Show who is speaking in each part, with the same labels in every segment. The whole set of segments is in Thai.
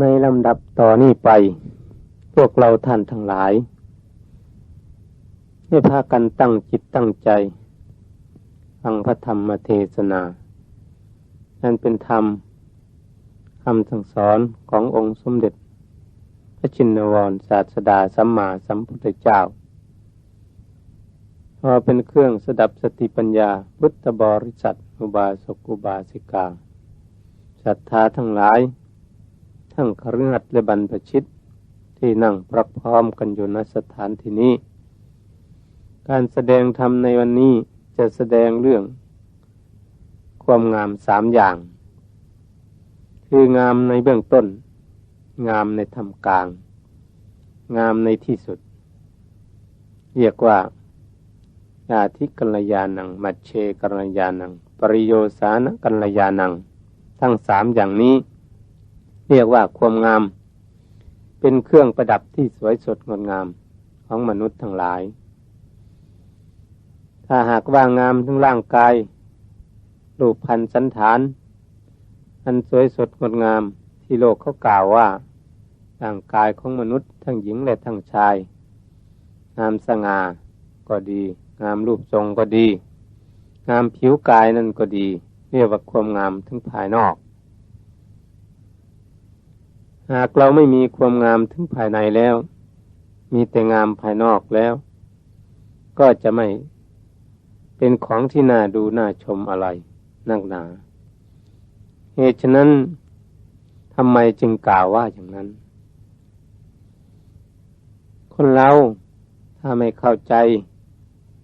Speaker 1: ในลำดับต่อนี้ไป พวกเราท่านทั้งหลาย ให้พากันตั้งจิตตั้งใจฟังพระธรรมเทศนานั่นเป็นธรรมคำสั่งสอนขององค์สมเด็จ พระชินวรศาสดาสัมมาสัมพุทธเจ้าพอเป็นเครื่องสดับสติปัญญาพุทธบริษัทอุบาสกอุบาสิกาศรัทธาทั้งหลาย ทั้งครหัดและบรรพชิตที่นั่งพรักพร้อมกันอยู่ณสถานที่นี้ การแสดงธรรมในวันนี้จะแสดงเรื่อง ความงามสามอย่าง คืองามในเบื้องต้น งามในธรรมกลาง งามในที่สุด เรียกว่าญาธิกัลยาณัง มัชเชกัลยาณัง ปริโยสานกัลยาณัง ทั้งสามอย่างนี้ เรียกว่าความงาม เป็นเครื่องประดับที่สวยสดงดงามของมนุษย์ทั้งหลาย ถ้าหากว่างามทั้งร่างกายรูปพันสันฐาน อันสวยสดงดงามที่โลกเขากล่าวว่าร่างกายของมนุษย์ทั้งหญิงและทั้งชาย งามสง่าก็ดี งามรูปทรงก็ดี งามผิวกายนั่นก็ดี เรียกว่าความงามถึงภายนอก หากเราไม่มีความงามถึงภายในแล้ว มีแต่งามภายนอกแล้ว ก็จะไม่เป็นของที่น่าดูน่าชมอะไรนักหนา เหตุฉะนั้นทำไมจึงกล่าวว่าอย่างนั้น คนเราถ้าไม่เข้าใจ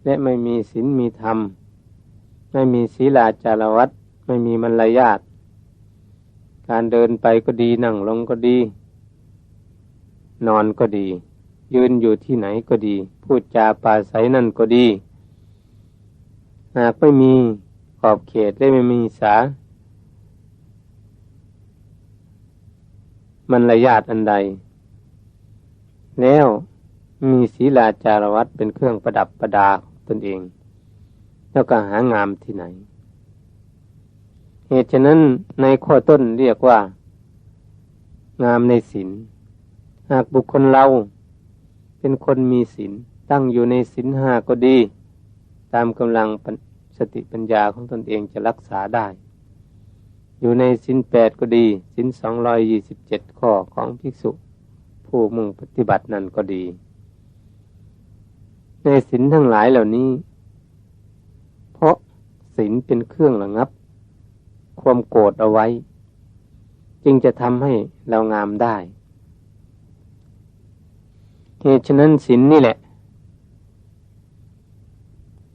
Speaker 1: และไม่มีศีลมีธรรม ไม่มีศีลาจารวัตไม่มีมารยาท การเดินไปก็ดีนั่งลงก็ดี นอนก็ดี ยืนอยู่ที่ไหนก็ดี พูดจาปาศัยนั่นก็ดี หากไม่มีขอบเขตและไม่มีสา มันระยาดอันใด แล้วมีศีลาจารวัตเป็นเครื่องประดับประดาตนเอง แล้วก็หางามที่ไหน เหตุฉะนั้นในข้อต้นเรียกว่า งามในศีลหากบุคคลเรา เป็นคนมีศีลตั้งอยู่ในศีลห้าก็ดี ตามกำลังสติปัญญาของตนเองจะรักษาได้ อยู่ในศีลแปดก็ดีศีลสองรอยยี่สิบเจ็ดข้อของภิกษุ ผู้มุ่งปฏิบัตินั่นก็ดี ในศีลทั้งหลายเหล่านี้ เพราะศีลเป็นเครื่องระงับ ความโกรธเอาไว้ จึงจะทำให้เรางามได้เหตุฉะนั้นศีลนนี่แหละ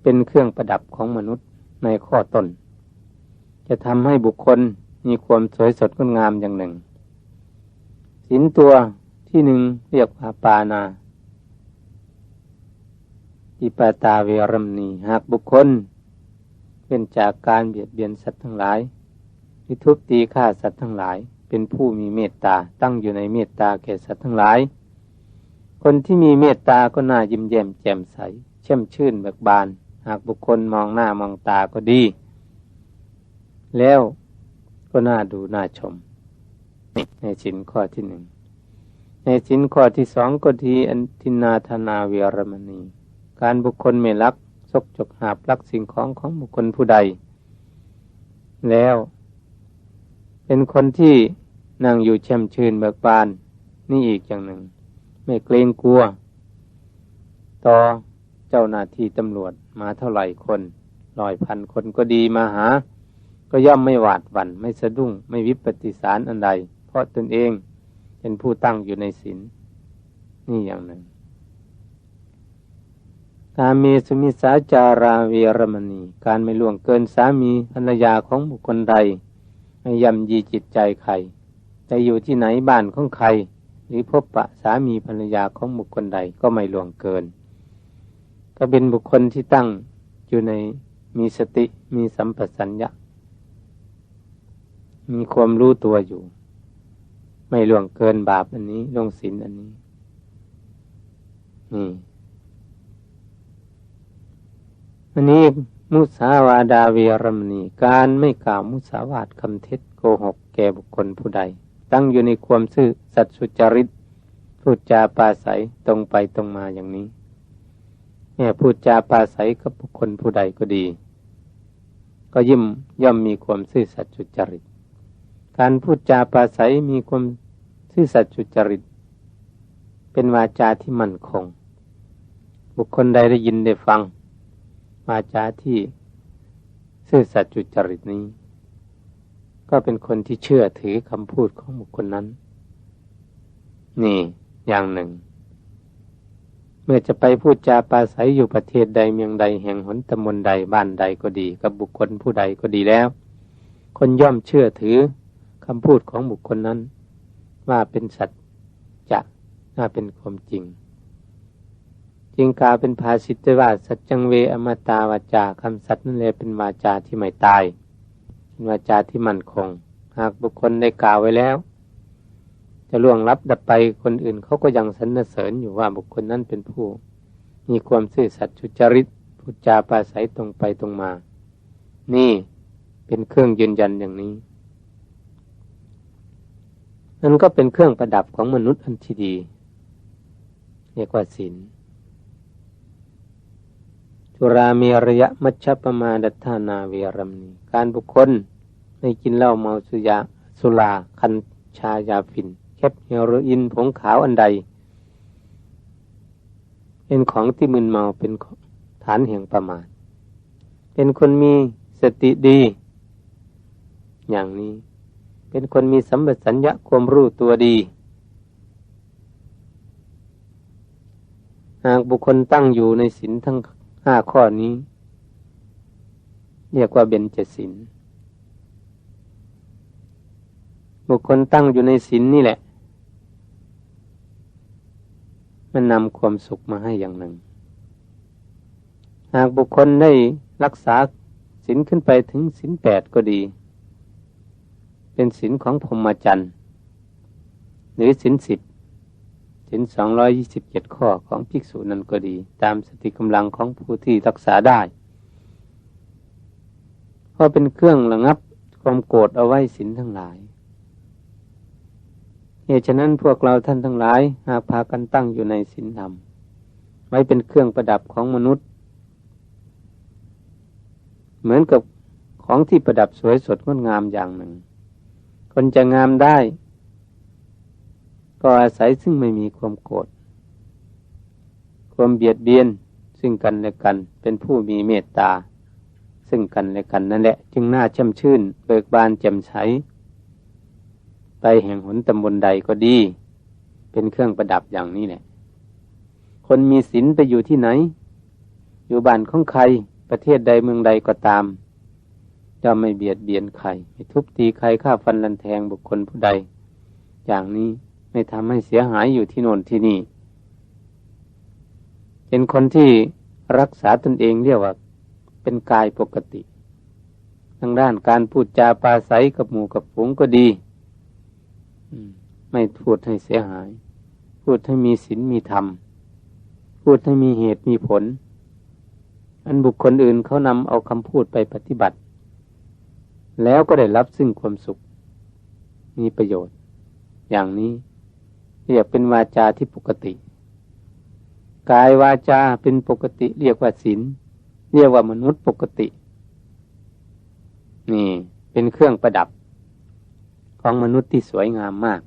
Speaker 1: เป็นเครื่องประดับของมนุษย์ในข้อต้นจะทำให้บุคคลมีความสวยสดงดงามอย่างหนึ่งศีลตัวที่หนึ่งเรียกว่าปานาอิปตาเวรมณีหากบุคคลเป็นจากการเบียดเบียนสัตว์ทั้งหลาย ที่ทุบตีฆ่าสัตว์ทั้งหลาย เป็นผู้มีเมตตาตั้งอยู่ในเมตตาแก่สัตว์ทั้งหลาย คนที่มีเมตตาก็น่ายิ้มแย้มแจ่มใสเช่มชื่นเบิกบาน หากบุคคลมองหน้ามองตาก็ดี แล้วก็น่าดูน่าชม ในสินข้อที่หนึ่งในสินข้อที่สองก็ทีอันทินาธนาเวรมณี การบุคคลไม่ลักซกจกหาบลักสิ่งของของบุคคลผู้ใด แล้ว เป็นคนที่นั่งอยู่แช่มชื่นเบิกบาน นี่อีกอย่างหนึ่ง ไม่เกรงกลัว ต่อเจ้าหน้าที่ตำรวจมาเท่าไหร่คนลอยพันคนก็ดีมาหา ก็ย่อมไม่หวาดหวัน่นไม่สะดุ้งไม่วิปฏิสารอันใด เพราะตนเองเป็นผู้ตั้งอยู่ในศีลนี่อย่างหนึ่งกาเมสุมิสาจาราเวรมณี การไม่ล่วงเกินสามีภรรยาของบุคคลใด ไม่ยำยีจิตใจใครจะอยู่ที่ไหนบ้านของใคร หรือพบปะสามีภรรยาของบุคคลใดก็ไม่ล่วงเกิน ก็เป็นบุคคลที่ตั้งอยู่ในมีสติมีสัมปสัญญะ มีความรู้ตัวอยู่ ไม่ล่วงเกินบาปอันนี้ลงศีลอันนี้นี่อันนี้ มุสาวาดาเวรมณีการไม่กล่าวมุสาวาทคำเท็จโกหกแก่บุคคลผู้ใด ตั้งอยู่ในความซื่อสัตย์สุจริตพูดจาปาศัยตรงไปตรงมาอย่างนี้แม่พูดจาปาศัยกับบุคคลผู้ใดก็ดี ก็ยิ่มย่อมมีความซื่อสัตย์สุจริต การพูดจาปาศัยมีความซื่อสัตย์สุจริต เป็นวาจาที่มั่นคง บุคคลใดได้ยินได้ฟัง วาจาที่ซื่อสัตย์สุจริตนี้ ก็เป็นคนที่เชื่อถือคำพูดของบุคคลนั้น นี่อย่างหนึ่ง เมื่อจะไปพูดจาปาศัยอยู่ประเทศใดเมืองใดแห่งหนตำบลใดบ้านใดก็ดี กับบุคคลผู้ใดก็ดีแล้ว คนย่อมเชื่อถือคำพูดของบุคคลนั้น ว่าเป็นสัจจะว่าเป็นความจริง จึงกล่าวเป็นภาษิตว่าสัจจังเวอมตาวาจาคำสัตว์นั่นเลยเป็นวาจาที่ไม่ตายเป็นวาจาที่มั่นคง หากบุคคลได้กล่าวไว้แล้ว จะล่วงลับดับไปคนอื่นเขาก็ยังสรรเสริญอยู่ว่าบุคคลนั้นเป็นผู้ มีความซื่อสัตย์ชุจริตพูดจาปราศัยตรงไปตรงมา นี่เป็นเครื่องยืนยันอย่างนี้นั่นก็เป็นเครื่องประดับของมนุษย์อันที่ดีเรียกว่าศีลุรามีระยะมัชฌปมาดัฏานาเวรมณีการบุคคลไม่กินเหล้าเมาสุยาสุราคันชายาฟินแคปเฮโรอีนผงขาวอันใด เป็นของที่มึนเมาเป็นฐานแห่งประมาทเป็นคนมีสติดี อย่างนี้ เป็นคนมีสัมปชัญญะความรู้ตัวดี หากบุคคลตั้งอยู่ในศีลทั้ง ห้าข้อนี้ เรียกว่าเบญจศีลบุคคลตั้งอยู่ในศีลนี่แหละ มันนำความสุขมาให้อย่างหนึ่ง หากบุคคลได้รักษาศีลขึ้นไปถึงศีลแปดก็ดี เป็นศีลของพรหมจรรย์หรือศีลสิบ ศีลสองร้อยยี่สิบเจ็ดข้อของภิกษุนั้นก็ดี ตามสติกำลังของผู้ที่รักษาได้เพราะเป็นเครื่องระงับความโกรธเอาไว้ศีลทั้งหลายเหตุฉะนั้นพวกเราท่านทั้งหลายหากพากันตั้งอยู่ในศีลธรรม ไว้เป็นเครื่องประดับของมนุษย์ เหมือนกับของที่ประดับสวยสดงดงามอย่างหนึ่ง คนจะงามได้ ก็อาศัยซึ่งไม่มีความโกรธความเบียดเบียนซึ่งกันและกัน เป็นผู้มีเมตตา ซึ่งกันและกันนั่นแหละ จึงน่าช่ำชื่น เบิกบานแจ่มใสไปแห่งหนตำบลใดก็ดี เป็นเครื่องประดับอย่างนี้แหละ คนมีศีลไปอยู่ที่ไหน อยู่บ้านของใครประเทศใดเมืองใดก็ตามจะไม่เบียดเบียนใครไม่ทุบตีใครฆ่าฟันลันแทงบุคคลผู้ใด อย่างนี้ ไม่ทำให้เสียหายอยู่ที่โน่นที่นี่ เป็นคนที่รักษาตนเองเรียกว่า เป็นกายปกติ ทางด้านการพูดจาปาศัยกับหมู่กับฝูงก็ดีไม่พูดให้เสียหาย พูดให้มีศีลมีธรรม พูดให้มีเหตุมีผล อันบุคคลอื่นเขานำเอาคำพูดไปปฏิบัติ แล้วก็ได้รับซึ่งความสุข มีประโยชน์ อย่างนี้ เรียกเป็นวาจาที่ปกติ กายวาจาเป็นปกติ เรียกว่าศีลเรียกว่ามนุษย์ปกติ นี่เป็นเครื่องประดับ ของมนุษย์ที่สวยงามมาก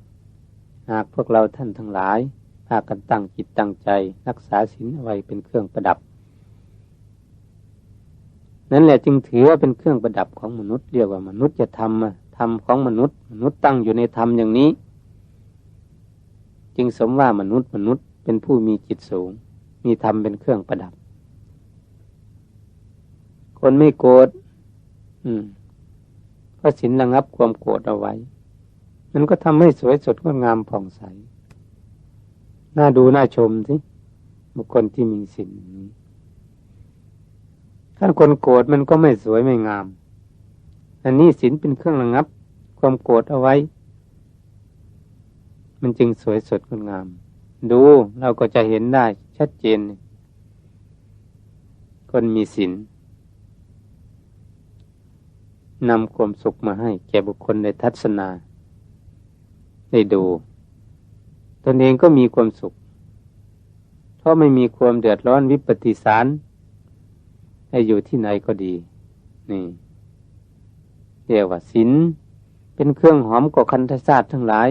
Speaker 1: หากพวกเราท่านทั้งหลายพากันตั้งจิตตั้งใจ รักษาศีลไว้เป็นเครื่องประดับ นั่นแหละจึงถือว่าเป็นเครื่องประดับของมนุษย์ เรียกว่ามนุษย์จะทำทำของมนุษย์ มนุษย์ตั้งอยู่ในธรรมอย่างนี้ จึงสมว่ามนุษย์มนุษย์เป็นผู้มีจิตสูง มีธรรมเป็นเครื่องประดับ คนไม่โกรธอืมก็สินระงับความโกรธเอาไว้มันก็ทำให้สวยสดงดงามผ่องใส น่าดูน่าชมสิบุคคลที่มีสินนี้ถ้าคนโกรธมันก็ไม่สวยไม่งาม อันนี้สินเป็นเครื่องระงับ ความโกรธเอาไว้ มันจึงสวยสดงดงาม ดูเราก็จะเห็นได้ชัดเจน คนมีสินนำความสุขมาให้ แก่บุคคลในทัศนาได้ดู ตนเองก็มีความสุข เพราะไม่มีความเดือดร้อนวิปฏิสารให้อยู่ที่ไหนก็ดี นี่เรียกว่าศีลเป็นเครื่องหอมกว่าคันธศาสตร์ทั้งหลาย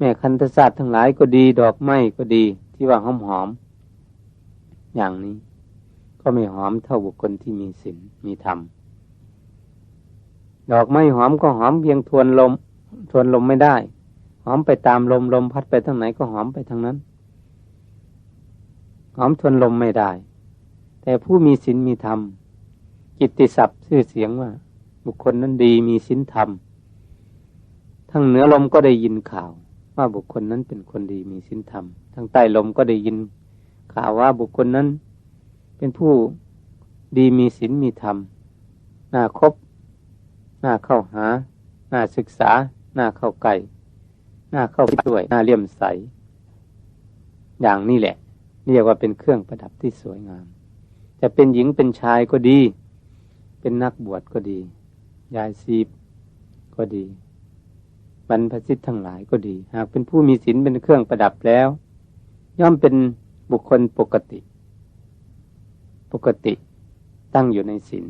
Speaker 1: แม่คันธศาสตร์ทั้งหลายก็ดี ดอกไม้ก็ดี ที่ว่าหอมหอมอย่างนี้ ก็ไม่หอมเท่าบุคคลที่มีศีลมีธรรมดอกไม้หอมก็หอมเพียงทวนลม ทวนลมไม่ได้ หอมไปตามลมลมพัดไปทางไหนก็หอมไปทางนั้น หอมทวนลมไม่ได้ แต่ผู้มีศีลมีธรรมกิตติศัพท์ชื่อเสียงว่า บุคคลนั้นดีมีศีลธรรมทั้งเหนือลมก็ได้ยินข่าว ว่าบุคคลนั้นเป็นคนดีมีศีลธรรมทั้งใต้ลมก็ได้ยินข่าวว่าบุคคลนั้น เป็นผู้ดีมีศีลมีธรรม น่าคบ น่าเข้าหา น่าศึกษา น่าเข้าใกล้น่าเข้าด้วย น่าเลี่ยมใส อย่างนี้แหละ เรียกว่าเป็นเครื่องประดับที่สวยงาม จะเป็นหญิงเป็นชายก็ดี เป็นนักบวชก็ดี ยายซีบก็ดี บรรพชิตทั้งหลายก็ดี หากเป็นผู้มีศีลเป็นเครื่องประดับแล้ว ย่อมเป็นบุคคลปกติ ปกติตั้งอยู่ในศีล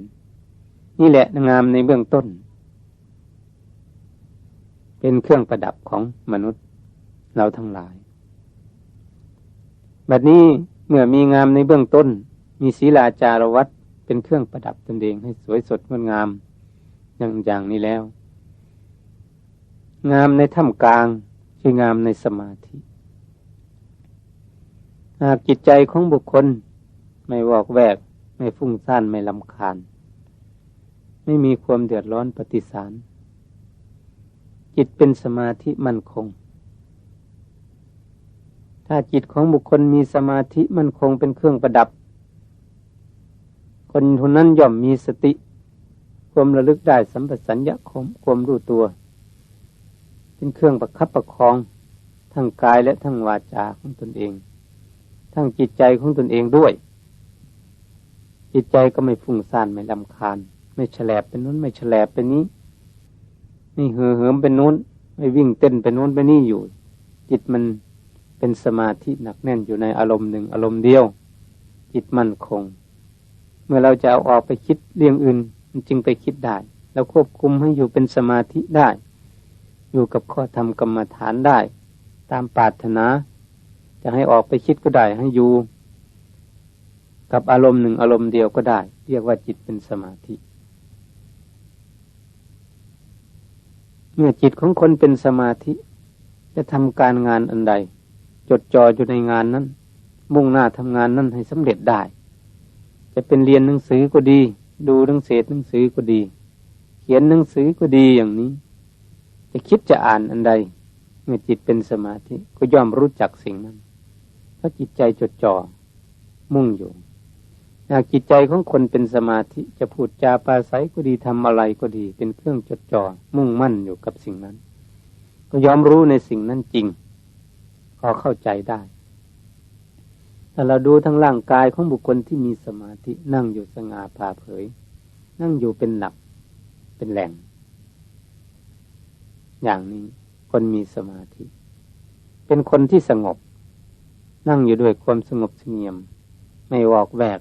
Speaker 1: นี่แหละงามในเบื้องต้น เป็นเครื่องประดับของมนุษย์เราทั้งหลายแบบนี้เมื่อมีงามในเบื้องต้น มีศีลาจารวัตเป็นเครื่องประดับตนเองให้สวยสดงดงามอย่างอย่างนี้แล้ว งามในถ้ำกลางคืองามในสมาธิ หากจิตใจของบุคคล ไม่วอกแวก ไม่ฟุ้งซ่านไม่ลำคาญ ไม่มีความเดือดร้อนปฏิสาร จิตเป็นสมาธิมั่นคง ถ้าจิตของบุคคลมีสมาธิมั่นคงเป็นเครื่องประดับ คนคนนั้นย่อมมีสติ ความระลึกได้สัมปสัญญะคมความรู้ตัว เป็นเครื่องประคับประคอง ทั้งกายและทั้งวาจาของตนเอง ทั้งจิตใจของตนเองด้วย จิตใจก็ไม่ฟุ้งซ่านไม่ลำคาญ ไม่ฉลบเป็นนู้นไม่ฉลบเป็นนี้ ไม่เหือเหิมเป็นนู้น ไม่วิ่งเต้นเป็นนู้นเป็นนี่อยู่ จิตมันเป็นสมาธิหนักแน่นอยู่ในอารมณ์หนึ่งอารมณ์เดียว จิตมั่นคง เมื่อเราจะเอาออกไปคิดเรื่องอื่น มันจึงไปคิดได้แล้วควบคุมให้อยู่เป็นสมาธิได้ อยู่กับข้อธรรมกรรมฐานได้ ตามปรารถนา จะให้ออกไปคิดก็ได้ให้อยู่กับอารมณ์หนึ่งอารมณ์เดียวก็ได้ เรียกว่าจิตเป็นสมาธิ เมื่อจิตของคนเป็นสมาธิ จะทำการงานอันใด จดจ่ออยู่ในงานนั้น มุ่งหน้าทำงานนั้นให้สำเร็จได้ จะเป็นเรียนหนังสือก็ดี ดูหนังเศษหนังสือก็ดี เขียนหนังสือก็ดีอย่างนี้ จะคิดจะอ่านอันใด เมื่อจิตเป็นสมาธิก็ย่อมรู้จักสิ่งนั้น เพราะจิตใจจดจ่อมุ่งอยู่หากจิตใจของคนเป็นสมาธิจะพูดจาปาศัยก็ดีทำอะไรก็ดี เป็นเครื่องจดจ่อมุ่งมั่นอยู่กับสิ่งนั้น ก็ยอมรู้ในสิ่งนั้นจริงพอเข้าใจได้ถ้าเราดูทั้งร่างกายของบุคคลที่มีสมาธินั่งอยู่สง่าผ่าเผย นั่งอยู่เป็นหลักเป็นแหล่ง อย่างนี้ คนมีสมาธิ เป็นคนที่สงบ นั่งอยู่ด้วยความสงบเสงี่ยม ไม่วอกแวก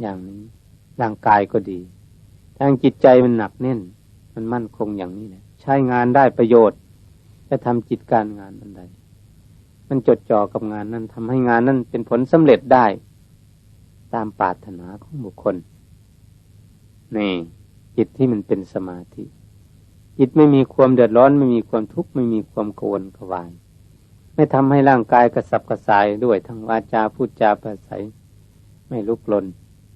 Speaker 1: อย่างนี้ ร่างกายก็ดี ทางจิตใจมันหนักแน่น มันมั่นคงอย่างนี้แหละใช้งานได้ประโยชน์จะทำจิตการงานอันใด มันจดจ่อกับงานนั้นทำให้งานนั้นเป็นผลสำเร็จได้ ตามปรารถนาของบุคคลนี่จิตที่มันเป็นสมาธิ จิตไม่มีความเดือดร้อน ไม่มีความทุกข์ไม่มีความโกวนกวาย ไม่ทำให้ร่างกายกระสับกระส่ายด้วยทั้งวาจาพูดจาประสัยไม่ลุกลน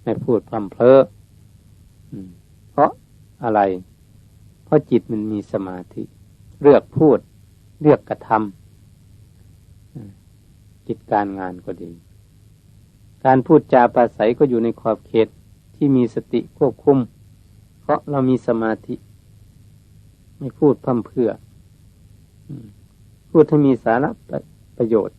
Speaker 1: ไม่พูดพร่ำเพลอเพราะอะไร เพราะจิตมันมีสมาธิ เลือกพูด เลือกกระทำกิจการงานก็ดี การพูดจาปราศัยก็อยู่ในขอบเขตที่มีสติควบคุม เพราะเรามีสมาธิ ไม่พูดพั่มเพื่อพูดให้มีสาระประโยชน์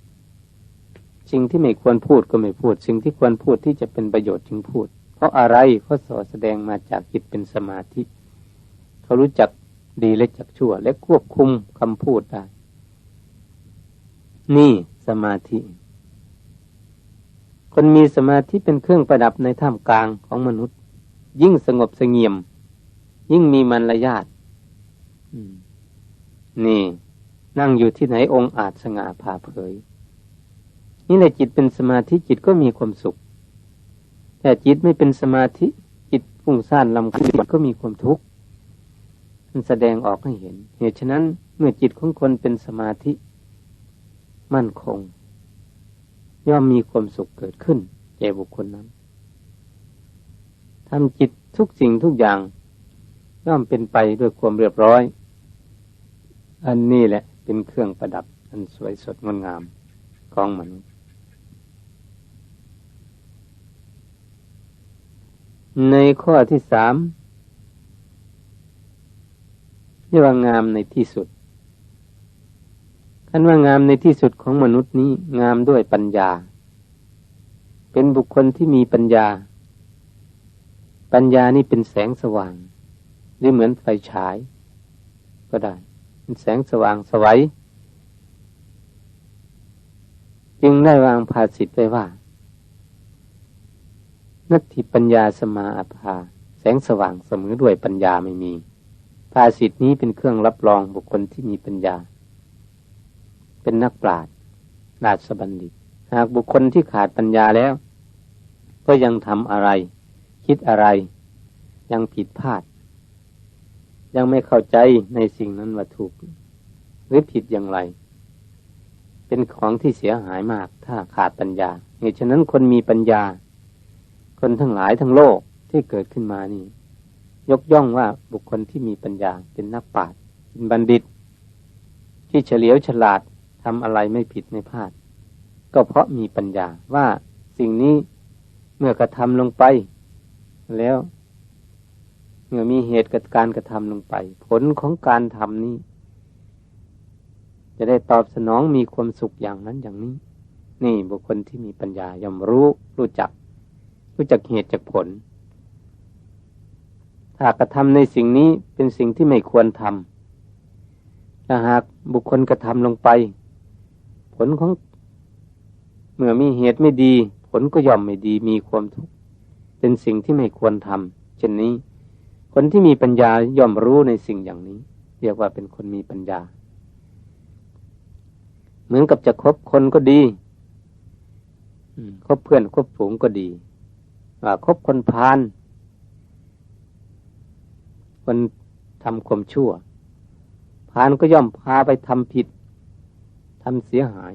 Speaker 1: สิ่งที่ไม่ควรพูดก็ไม่พูด สิ่งที่ควรพูดที่จะเป็นประโยชน์จึงพูด เพราะอะไรเพราะสอแสดงมาจากจิตเป็นสมาธิ เขารู้จักดีและจักชั่ว และควบคุมคำพูดได้ นี่สมาธิ คนมีสมาธิเป็นเครื่องประดับในท่ามกลางของมนุษย์ ยิ่งสงบสงเงียม ยิ่งมีมารยาท นี่ นั่งอยู่ที่ไหนองค์อาจสง่าผ่าเผย นี่แหละจิตเป็นสมาธิจิตก็มีความสุข แต่จิตไม่เป็นสมาธิจิตฟุ้งซ่านลำคืนก็มีความทุกข์มันแสดงออกให้เห็น เหตุฉะนั้นเมื่อจิตของคนเป็นสมาธิ มั่นคง ย่อมมีความสุขเกิดขึ้นแก่บุคคลนั้นทำจิตทุกสิ่งทุกอย่างย่อมเป็นไปด้วยความเรียบร้อย อันนี้แหละเป็นเครื่องประดับ อันสวยสดงดงามของมนุษย์ในข้อที่สามเรียกว่างามในที่สุดคันว่างามในที่สุดของมนุษย์นี้งามด้วยปัญญา เป็นบุคคลที่มีปัญญา ปัญญานี่เป็นแสงสว่าง หรือเหมือนไฟฉายก็ได้ แสงสว่างสวัยจึงได้วางภาสิทธ์ไว้ว่า นัตถิปัญญาสมาอภา แสงสว่างเสมอด้วยปัญญาไม่มี ภาสิทธินี้เป็นเครื่องรับรองบุคคลที่มีปัญญา เป็นนักปราชญ์ราชบัณฑิต หากบุคคลที่ขาดปัญญาแล้ว ก็ยังทำอะไร คิดอะไร ยังผิดพลาด ยังไม่เข้าใจในสิ่งนั้นว่าถูกหรือผิดอย่างไร เป็นของที่เสียหายมากถ้าขาดปัญญาเหตุฉะนั้นคนมีปัญญา คนทั้งหลายทั้งโลกที่เกิดขึ้นมานี่ ยกย่องว่าบุคคลที่มีปัญญาเป็นนักปราชญ์เป็นบัณฑิต ที่เฉลียวฉลาดทำอะไรไม่ผิดไม่พลาด ก็เพราะมีปัญญาว่าสิ่งนี้เมื่อกระทำลงไป แล้ว เมื่อมีเหตุกับการกระทำลงไป ผลของการทำนี้ จะได้ตอบสนองมีความสุขอย่างนั้นอย่างนี้ นี่บุคคลที่มีปัญญาย่อมรู้รู้จัก รู้จักเหตุจากผล ถ้ากระทำในสิ่งนี้เป็นสิ่งที่ไม่ควรทำถ้าหากบุคคลกระทำลงไป ผลของเมื่อมีเหตุไม่ดี ผลก็ย่อมไม่ดีมีความทุกข์เป็นสิ่งที่ไม่ควรทำเช่นนี้ คนที่มีปัญญาย่อมรู้ในสิ่งอย่างนี้ เรียกว่าเป็นคนมีปัญญา เหมือนกับจะคบคนก็ดีคบเพื่อนคบฝูงก็ดีคบคนพาลคนทำความชั่วพานก็ย่อมพาไปทำผิดทำเสียหาย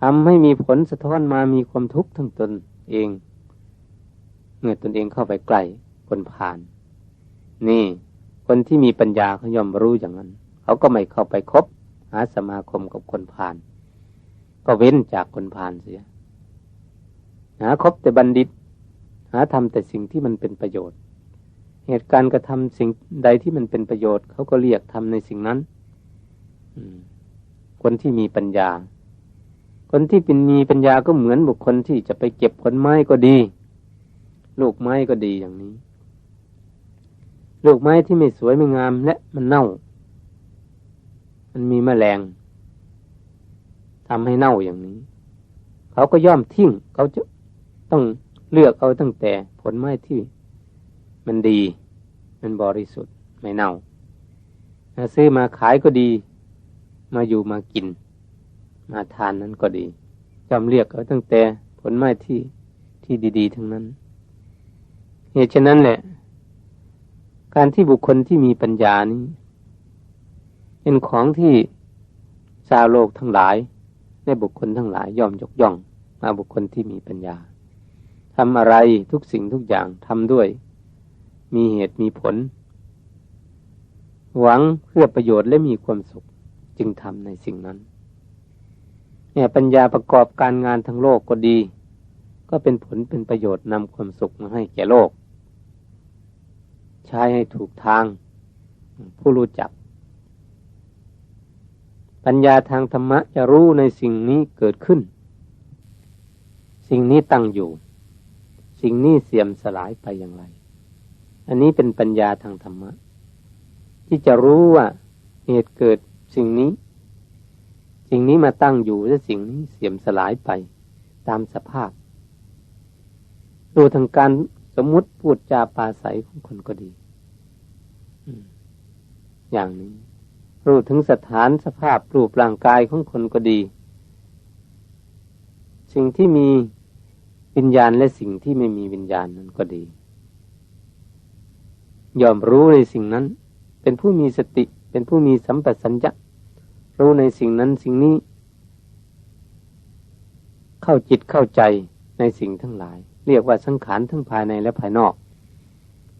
Speaker 1: ทำให้มีผลสะท้อนมามีความทุกข์ทั้งตนเอง เมื่อตนเองเข้าไปใกล้ คนพาลนี่ คนที่มีปัญญาเขายอมรู้อย่างนั้น เขาก็ไม่เข้าไปคบ หาสมาคมกับคนพาลก็เว้นจากคนพาลเสีย หาคบแต่บัณฑิต หาทำแต่สิ่งที่มันเป็นประโยชน์ เหตุการณ์กระทำสิ่งใดที่มันเป็นประโยชน์ เขาก็เรียกทำในสิ่งนั้นคนที่มีปัญญา คนที่เป็นมีปัญญาก็เหมือนบุคคลที่จะไปเก็บผลไม้ก็ดี ลูกไม้ก็ดีอย่างนี้ ลูกไม้ที่ไม่สวยไม่งามและมันเน่า มันมีแมลงทำให้เน่าอย่างนี้ เขาก็ย่อมทิ้งเขาจะต้องเลือกเอาตั้งแต่ผลไม้ที่ มันดี มันบริสุทธิ์ไม่เน่าซื้อมาขายก็ดี มาอยู่มากิน มาทานนั้นก็ดีจำเรียกเอาตั้งแต่ผลไม้ที่ที่ดี ๆ ทั้งนั้น เหตุฉะนั้นแหละ การที่บุคคลที่มีปัญญานี้ เป็นของที่ชาวโลกทั้งหลายในบุคคลทั้งหลายยอมยกย่อง มาบุคคลที่มีปัญญาทำอะไรทุกสิ่งทุกอย่างทำด้วย มีเหตุมีผล หวังเพื่อประโยชน์และมีความสุขจึงทำในสิ่งนั้นเนี่ยปัญญาประกอบการงานทั้งโลกก็ดี ก็เป็นผลเป็นประโยชน์นำความสุขมาให้แก่โลก ใช้ให้ถูกทาง ผู้รู้จัก ปัญญาทางธรรมะจะรู้ในสิ่งนี้เกิดขึ้น สิ่งนี้ตั้งอยู่ สิ่งนี้เสื่อมสลายไปอย่างไร อันนี้เป็นปัญญาทางธรรมะ ที่จะรู้ว่าเหตุเกิดสิ่งนี้ สิ่งนี้มาตั้งอยู่และสิ่งนี้เสื่อมสลายไปตามสภาพดูทางการ สมมุติพูดจาปาศัยของคนก็ดีอย่างนี้ รู้ถึงสถานสภาพรูปร่างกายของคนก็ดี สิ่งที่มีวิญญาณและสิ่งที่ไม่มีวิญญาณนั้นก็ดี ยอมรู้ในสิ่งนั้น เป็นผู้มีสติ เป็นผู้มีสัมปสัญญะ รู้ในสิ่งนั้นสิ่งนี้ เข้าจิตเข้าใจในสิ่งทั้งหลาย เรียกว่าสังขารทั้งภายในและภายนอก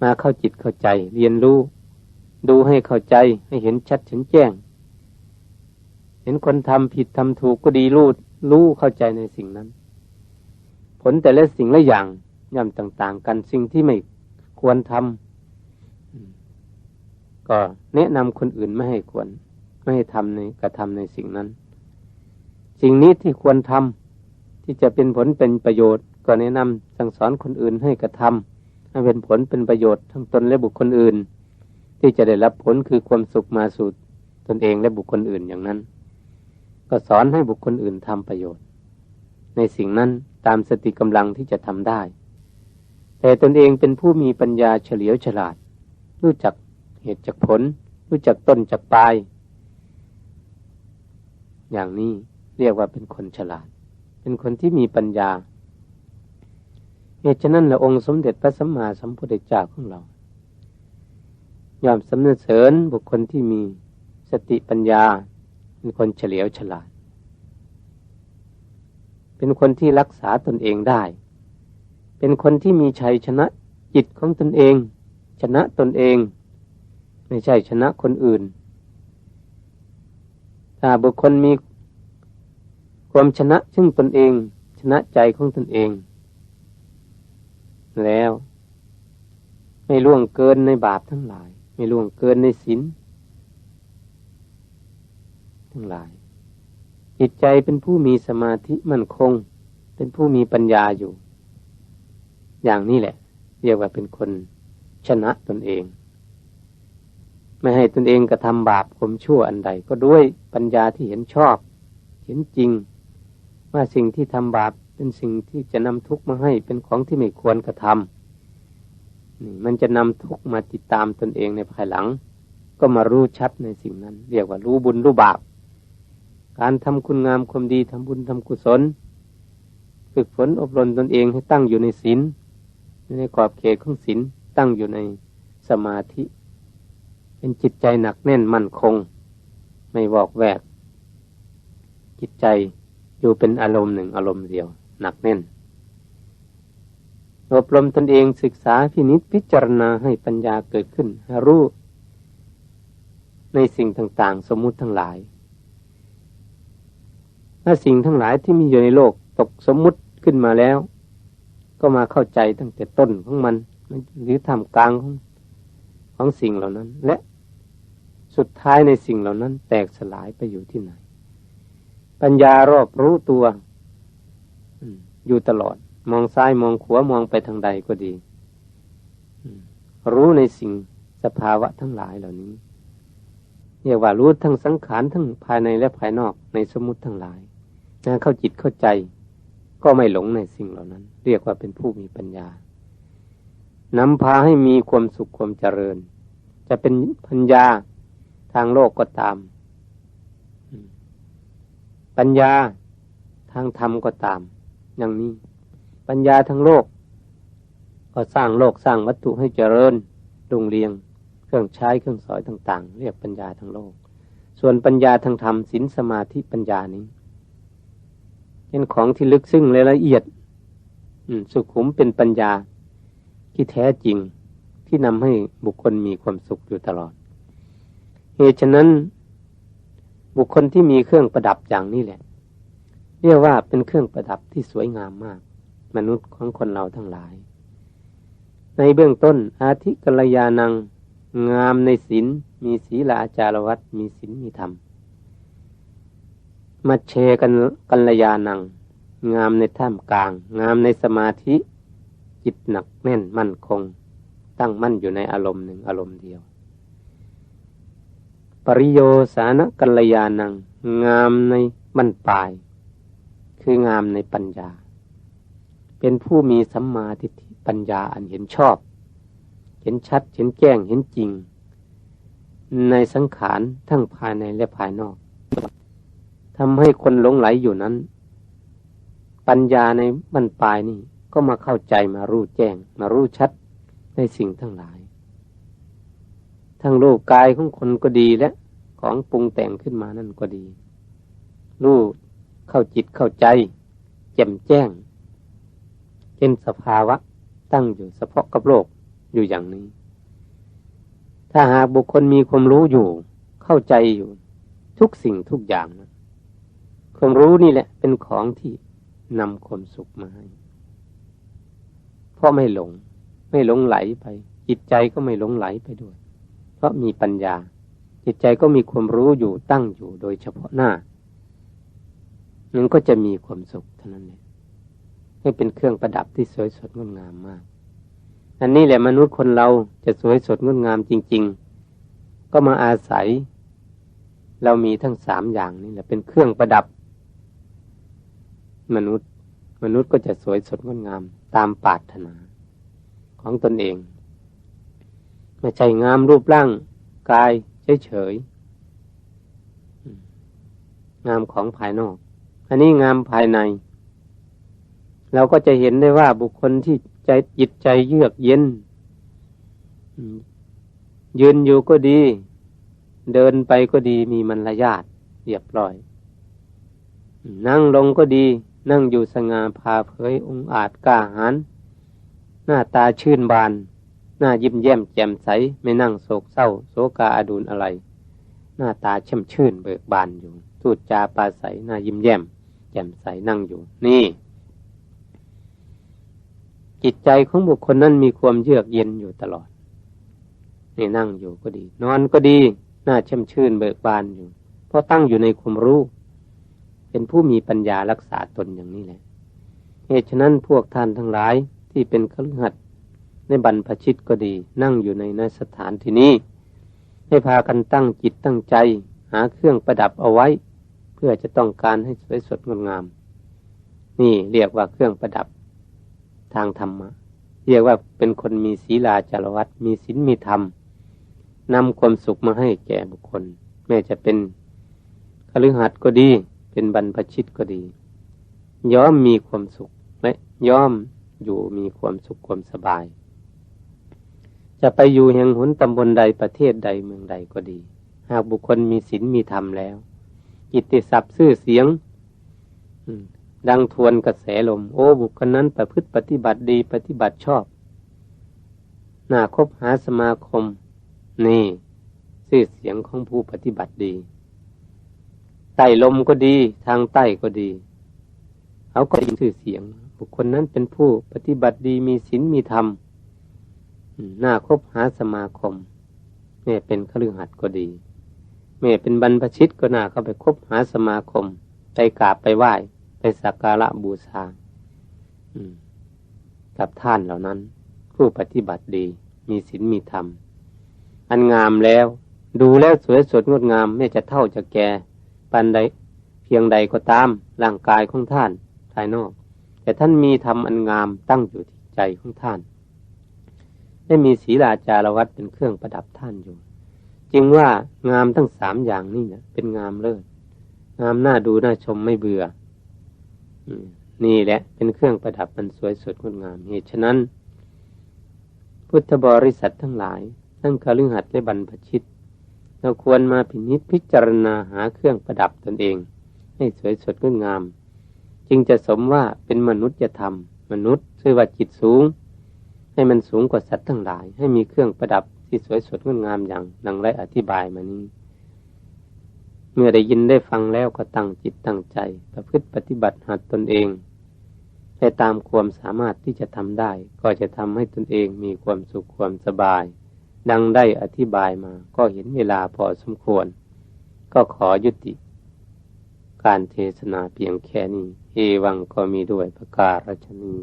Speaker 1: มาเข้าจิตเข้าใจ เรียนรู้ ดูให้เข้าใจให้เห็นชัดเห็นแจ้ง เห็นคนทำผิดทำถูกก็ดีรู้รู้เข้าใจในสิ่งนั้น ผลแต่ละสิ่งละอย่างย่อมต่าง ๆ กันสิ่งที่ไม่ควรทำก็แนะนำคนอื่นไม่ให้ควร ไม่ให้ทำในกระทำในสิ่งนั้น สิ่งนี้ที่ควรทำที่จะเป็นผลเป็นประโยชน์ ก็แนะนำสั่งสอนคนอื่นให้กระทำให้เป็นผลเป็นประโยชน์ทั้งตนและบุคคลอื่น ที่จะได้รับผลคือความสุขมาสู่ตนเองและบุคคลอื่นอย่างนั้น ก็สอนให้บุคคลอื่นทำประโยชน์ ในสิ่งนั้นตามสติกำลังที่จะทำได้ แต่ตนเองเป็นผู้มีปัญญาเฉลียวฉลาด รู้จักเหตุจากผล รู้จักต้นจากปลาย อย่างนี้เรียกว่าเป็นคนฉลาด เป็นคนที่มีปัญญา เหตุฉะนั้นละองค์สมเด็จพระสัมมาสัมพุทธเจ้าของเรายอมสำเสริญบุคคลที่มีสติปัญญา เป็นคนเฉลียวฉลาด เป็นคนที่รักษาตนเองได้ เป็นคนที่มีชัยชนะจิตของตนเอง ชนะตนเอง ไม่ใช่ชนะคนอื่น ถ้าบุคคลมีความชนะซึ่งตนเอง ชนะใจของตนเอง แล้ว ไม่ล่วงเกินในบาปทั้งหลาย ไม่ล่วงเกินในศีลทั้งหลาย จิตใจเป็นผู้มีสมาธิมั่นคง เป็นผู้มีปัญญาอยู่ อย่างนี้แหละ เรียกว่าเป็นคนชนะตนเอง ไม่ให้ตนเองกระทำบาปข่มชั่วอันใด ก็ด้วยปัญญาที่เห็นชอบ เห็นจริง ว่าสิ่งที่ทำบาป เป็นสิ่งที่จะนำทุกข์มาให้เป็นของที่ไม่ควรกระทำนี่มันจะนำทุกข์มาติดตามตนเองในภายหลัง ก็มารู้ชัดในสิ่งนั้น เรียกว่ารู้บุญรู้บาปการทำคุณงามความดีทำบุญทำกุศล ฝึกฝนอบรมตนเองให้ตั้งอยู่ในศีลในขอบเขตของศีลตั้งอยู่ในสมาธิ เป็นจิตใจหนักแน่นมั่นคง ไม่วอกแวก จิตใจอยู่เป็นอารมณ์หนึ่งอารมณ์เดียว หนักแน่น อบรมตนเองศึกษาพินิจพิจารณาให้ปัญญาเกิดขึ้นให้รู้ ในสิ่งต่างๆ สมมุติทั้งหลาย ถ้าสิ่งทั้งหลายที่มีอยู่ในโลกตกสมมุติขึ้นมาแล้ว ก็มาเข้าใจตั้งแต่ต้นของมัน หรือทำกลางของของสิ่งเหล่านั้น และสุดท้ายในสิ่งเหล่านั้น แตกสลายไปอยู่ที่ไหน ปัญญารอบรู้ตัว อยู่ตลอด มองซ้ายมองขวามองไปทางใดก็ดีรู้ในสิ่งสภาวะทั้งหลายเหล่านี้เรียกว่ารู้ทั้งสังขารทั้งภายในและภายนอกในสมุติทั้งหลายนะเข้าจิตเข้าใจ ก็ไม่หลงในสิ่งเหล่านั้น เรียกว่าเป็นผู้มีปัญญานำพาให้มีความสุขความเจริญ จะเป็นปัญญาทางโลกก็ตาม ปัญญาทางธรรมก็ตาม อย่างนี้ ปัญญาทางโลก ก็สร้างโลกสร้างวัตถุให้เจริญรุ่งเรียง เครื่องใช้เครื่องสอยต่าง ๆ เรียกปัญญาทางโลก ส่วนปัญญาทางธรรมศีลสมาธิปัญญานี้เป็นของที่ลึกซึ้งและละเอียดสุขุมเป็นปัญญาที่แท้จริงที่นำให้บุคคลมีความสุขอยู่ตลอด เหตุฉะนั้น บุคคลที่มีเครื่องประดับอย่างนี้แหละ เรียกว่าเป็นเครื่องประดับที่สวยงามมาก มนุษย์ของคนเราทั้งหลาย ในเบื้องต้น อาทิกัลยานัง งามในศีลมีศีลาจารวัตมีศีลมีธรรมมาเชกันกัลยานัง งามในท่ามกลาง งามในสมาธิจิตหนักแน่นมั่นคง ตั้งมั่นอยู่ในอารมณ์หนึ่งอารมณ์เดียว ปริโยสานกัลยาณัง งามในบั้นปลาย คืองามในปัญญา เป็นผู้มีสัมมาทิฏฐิปัญญาอันเห็นชอบ เห็นชัด เห็นแจ้ง เห็นจริง ในสังขารทั้งภายในและภายนอกทำให้คนหลงไหลอยู่นั้น ปัญญาในบั้นปลายนี่ก็มาเข้าใจมารู้แจ้ง มารู้ชัดในสิ่งทั้งหลาย ทั้งรูปกายของคนก็ดีและของปรุงแต่งขึ้นมานั่นก็ดี รู้ เข้าจิตเข้าใจ แจ่มแจ้ง เป็นสภาวะตั้งอยู่เฉพาะกับโลกอยู่อย่างนี้ ถ้าหากบุคคลมีความรู้อยู่ เข้าใจอยู่ ทุกสิ่งทุกอย่างนะความรู้นี่แหละ เป็นของที่นำความสุขมาให้เพราะไม่หลง ไม่หลงไหลไป จิตใจก็ไม่หลงไหลไปด้วย เพราะมีปัญญา จิตใจก็มีความรู้อยู่ตั้งอยู่โดยเฉพาะหน้า มันก็จะมีความสุขเท่านั้นเองให้เป็นเครื่องประดับที่สวยสดงดงามมาก อันนี้แหละมนุษย์คนเราจะสวยสดงดงามจริง ๆ ก็มาอาศัย เรามีทั้งสามอย่างนี่แหละเป็นเครื่องประดับ มนุษย์ มนุษย์ก็จะสวยสดงดงามตามปาถนา ของตนเองไม่ใช่งามรูปร่างกายเฉยๆงามของภายนอก อันนี้งามภายใน เราก็จะเห็นได้ว่าบุคคลที่ใจจิตใจเยือกเย็น ยืนอยู่ก็ดี เดินไปก็ดีมีมารยาทเรียบร้อย นั่งลงก็ดี นั่งอยู่สง่าพาเผยองอาจกล้าหาญหน้าตาชื่นบาน หน้ายิ้มแย้มแจ่มใส ไม่นั่งโศกเศร้า โศกาอาดูลอะไร หน้าตาช่ำชื่นเบิกบานอยู่ทูดจาปาใสหน้ายิ้มแย้ม จ่มใสนั่งอยู่ นี่ จิตใจของบุคคลนั้นมีความเยือกเย็นอยู่ตลอดนี่นั่งอยู่ก็ดี นอนก็ดีหน้าช่ำชื่นเบิกบานอยู่ เพราะตั้งอยู่ในความรู้ เป็นผู้มีปัญญารักษาตนอย่างนี้แหละเหตุฉะนั้นพวกท่านทั้งหลายที่เป็นคฤหัสถ์ในบรรพชิตก็ดี นั่งอยู่ในนสถานที่นี้ให้พากันตั้งจิตตั้งใจ หาเครื่องประดับเอาไว้ เพื่อจะต้องการให้สวยสดงดงาม นี่เรียกว่าเครื่องประดับทางธรรมะ เรียกว่าเป็นคนมีศีลาจารวัตมีศีลมีธรรมนำความสุขมาให้แก่บุคคล แม้จะเป็นคฤหัสถ์ก็ดี เป็นบรรพชิตก็ดี ย่อมมีความสุขและย่อมอยู่มีความสุขความสบาย จะไปอยู่แห่งหุนตำบลใดประเทศใดเมืองใดก็ดี หากบุคคลมีศีลมีธรรมแล้ว กิตติศัพท์ซื่อเสียงดังทวนกระแสลม โอ้บุคคลนั้นประพฤติปฏิบัติดีปฏิบัติชอบน่าคบหาสมาคม นี่ชื่อเสียงของผู้ปฏิบัติดี ใต้ลมก็ดี ทางใต้ก็ดีเขาก็ยินชื่อเสียง บุคคลนั้นเป็นผู้ปฏิบัติดีมีศีลมีธรรมหน้าคบหาสมาคมแม่เป็นขลือหัดก็ดี แม่เป็นบรรพชิตก็น่าเข้าไปคบหาสมาคม ไปกราบไปไหว้ ไปสักการะบูชากับท่านเหล่านั้น ผู้ปฏิบัติดี มีศีลมีธรรม อันงามแล้ว ดูแล้วสวยสดงดงามไม่จะเท่าจะแก่ปันใดเพียงใดก็ตามร่างกายของท่านภายนอก แต่ท่านมีธรรมอันงามตั้งอยู่ที่ใจของท่านได้มีศีลาจารวัตเป็นเครื่องประดับท่านอยู่ จึงว่างามทั้งสามอย่างนี่เนี่ยเป็นงามเลิศงามน่าดูน่าชมไม่เบื่อนี่แหละ เป็นเครื่องประดับมันสวยสดงดงามเหตุฉะนั้น พุทธบริษัททั้งหลาย ทั้งคฤหัสถ์และบรรพชิต เราควรมาพินิจพิจารณาหาเครื่องประดับตนเอง ให้สวยสดงดงาม จึงจะสมว่าเป็นมนุษย์จะทำมนุษย์ชื่อว่าจิตสูง ให้มันสูงกว่าสัตว์ทั้งหลาย ให้มีเครื่องประดับที่สวยสดงดงามอย่างดังไรอธิบายมานี้ เมื่อได้ยินได้ฟังแล้วก็ตั้งจิตตั้งใจ ประพฤติปฏิบัติหัดตนเองให้ตามความสามารถที่จะทำได้ ก็จะทำให้ตนเองมีความสุขความสบาย ดังได้อธิบายมา ก็เห็นเวลาพอสมควร ก็ขอยุติ การเทศนาเพียงแค่นี้ เอวังก็มีด้วยประกาศชนี